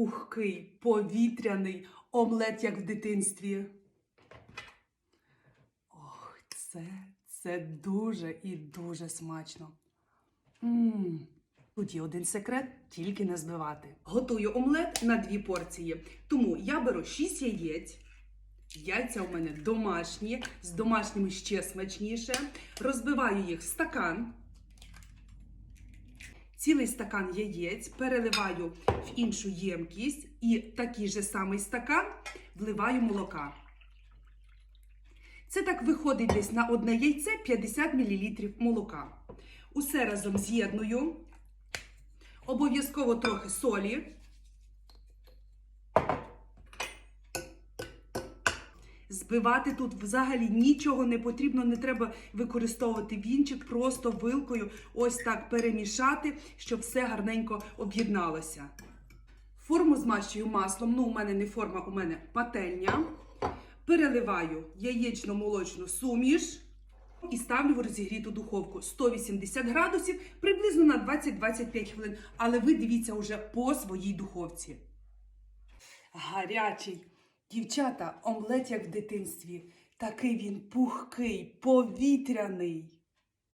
пухкий, повітряний омлет, як в дитинстві. Ох, це, це дуже і дуже смачно. Мм. Тут є один секрет, тільки не збивати. Готую омлет на дві порції. Тому я беру 6 яєць. Яйця у мене домашні, з домашніми ще смачніше. Розбиваю їх в стакан. Цілий стакан яєць переливаю в іншу ємкість і такий же самий стакан вливаю молока. Це так виходить десь на одне яйце 50 мл молока. Усе разом з'єдную. Обов'язково трохи солі. Збивати тут взагалі нічого не потрібно, не треба використовувати вінчик, просто вилкою ось так перемішати, щоб все гарненько об'єдналося. Форму змащую маслом, ну у мене не форма, у мене пательня. Переливаю яєчно-молочну суміш і ставлю в розігріту духовку 180 градусів приблизно на 20-25 хвилин. Але ви дивіться уже по своїй духовці. Гарячий. Дівчата, омлет як в дитинстві. Такий він пухкий, повітряний.